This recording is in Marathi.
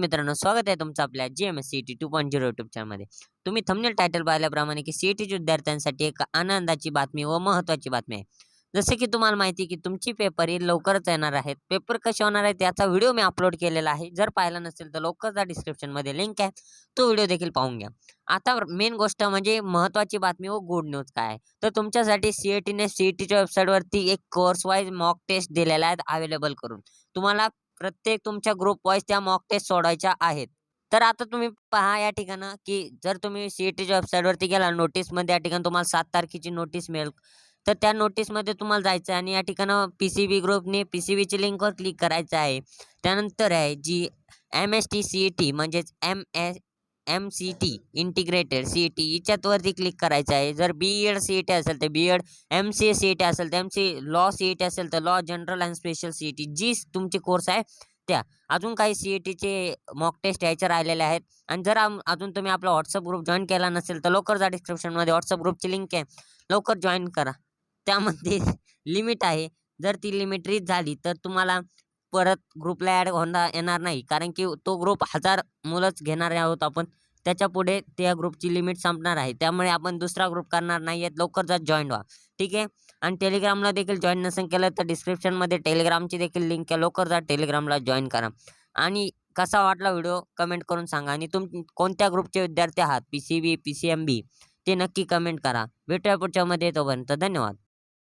मित्रांनो स्वागत आहे तुमचं आपल्या G M S C T two point zero YouTube चॅनलमध्ये तुम्ही थंबनेल टायटल पाहिल्याप्रमाणे की सी टीच्या विद्यार्थ्यांसाठी एक आनंदाची बातमी व महत्त्वाची बातमी आहे. जसे की तुम्हाला माहिती आहे की तुमची पेपर ही लवकरच येणार आहेत. पेपर कसे होणार आहेत याचा व्हिडिओ मी अपलोड केलेला आहे. जर पाहिला नसेल तर लवकरच डिस्क्रिप्शनमध्ये लिंक आहे. तो व्हिडिओ देखील पाहून घ्या. आता मेन गोष्ट म्हणजे महत्त्वाची बातमी व गुड न्यूज काय आहे? तर तुमच्यासाठी सी ई टीने सी ई टीच्या वेबसाईटवरती एक कोर्स वाईज मॉक टेस्ट दिलेला आहेत अवेलेबल करून. तुम्हाला प्रत्येक तुमच्या ग्रुप वाईज त्या मॉक टेस्ट सोडायच्या आहेत. तर आता तुम्ही पहा या ठिकाणं की जर तुम्ही सी ई टीच्या वेबसाईटवरती गेला नोटीसमध्ये या ठिकाणी तुम्हाला सात तारखेची नोटीस मिळेल. तर त्या नोटीसमध्ये तुम्हाला जायचं आहे आणि या ठिकाणं पी सी बी ग्रुपने पी सी बीची लिंकवर क्लिक करायचं आहे. त्यानंतर आहे जी M S T C E T म्हणजेच M S M C T integrated C E T हिच्यातवरती click करायचं आहे. जर B Ed C E T असेल तर B Ed M C A C E T असेल तर M C law C E T असेल तर law general and special C E T जी तुमचे कोर्स आहे त्या. अजून काही सी ई टीचे मॉक टेस्ट यायचे राहिलेले आहेत. आणि जर अजून तुम्ही आपला व्हॉट्सअप ग्रुप जॉईन केला नसेल तर लवकर जा डिस्क्रिप्शनमध्ये व्हॉट्सअप ग्रुपची लिंक आहे. लवकर जॉईन करा. त्यामध्ये लिमिट आहे. जर ती लिमिट रीच झाली तर तुम्हाला परत ग्रुपला ॲड होणार येणार नाही. कारण की तो ग्रुप हजार मुलंच घेणार आहोत आपण. त्याच्यापुढे त्या ग्रुपची लिमिट संपणार आहे. त्यामुळे आपण दुसरा ग्रुप करणार नाही आहेत. लवकर जात जॉईन व्हा. ठीक आहे? आणि टेलिग्रामला देखील जॉईन नसेल केलं तर डिस्क्रिप्शनमध्ये टेलिग्रामची देखील लिंक आहे. लवकर जा टेलिग्रामला जॉईन करा. आणि कसा वाटला व्हिडिओ? कमेंट करून सांगा. आणि तुम कोणत्या ग्रुपचे विद्यार्थी आहात? P C B P C M B? ते नक्की कमेंट करा. भेटूया पुढच्यामध्ये तोपर्यंत. धन्यवाद.